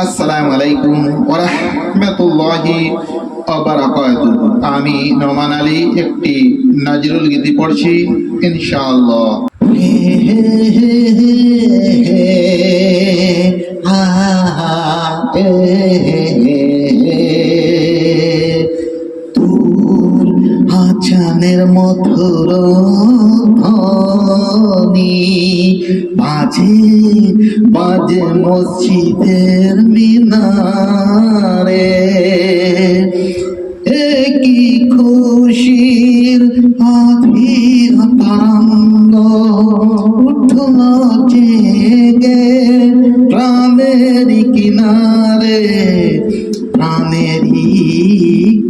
আসসালামু আলাইকুম ওয়া রাহমাতুল্লাহি ওয়া বারাকাতুহু। আমি নোমান আলী, একটি নাজরুল গীতি পড়ছি, ইনশাআল্লাহ। তোর আচানের মধুর ধ্বনি। বাজে বাজে মসজিদের মিনারে একই খুশির আধীর তাঙ্গ উঠল জেগে প্রাণের কিনারে, প্রাণেরই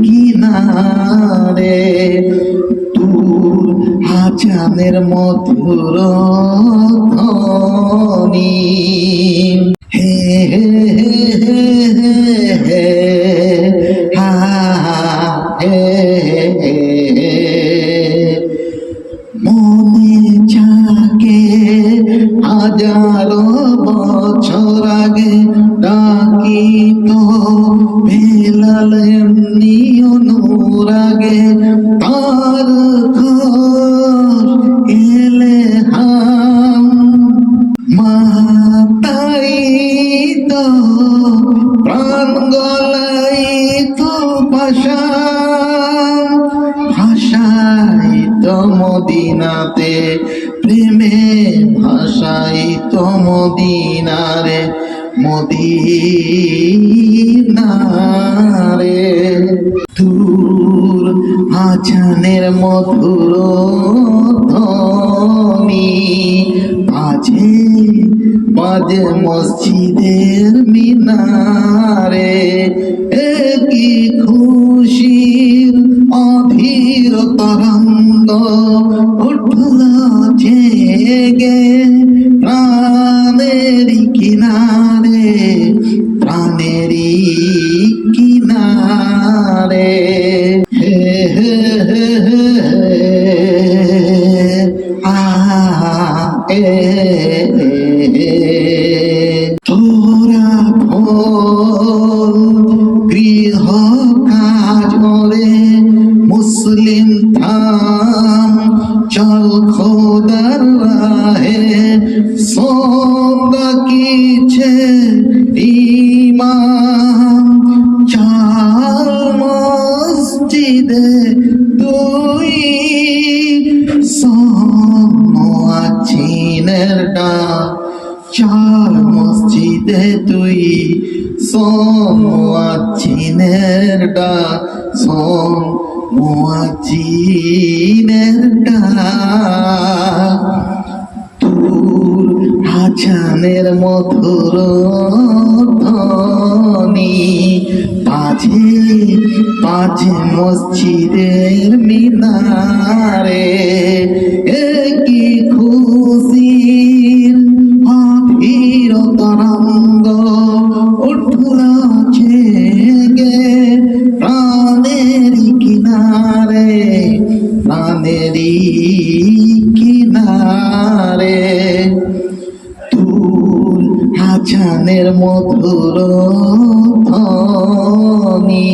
কিনারে। আজানের মধুর ধ্বনি। হে হে হে হে হে, হা মনে জাগে হাজারো বছর আগে ডাকি তো বেলাল এমনি অনুরাগে তার ভাষা ভাষাই তো মদিনাতে প্রেমে ভাষাই তো মদিনারে মদিনারে। দূর আজানের মধুর ধ্বনি বাজে বাজে মসজিদের মিনারে একই খুশির অধীর তরঙ্গ। মুসলিম থাম। চল খোদার রাহে সোন্দা কিছে ইমাম। চাল মসজিদে তুই সোমাচিনের ডা চাল মসজিদে তুই সোমাচিনের ডা সোম মুয়াজিনের ডা তোর আজানের মধুর ধ্বনি। বাজে বাজে মসজিদের মিনারে কিনারে তোর আজানের মধুর ধ্বনি।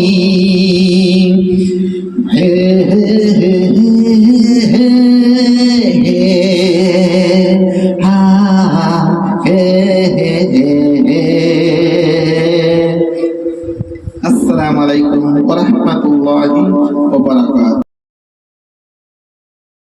হে হে আসসালামু আলাইকুম ওয়া রাহমাতুল্লাহি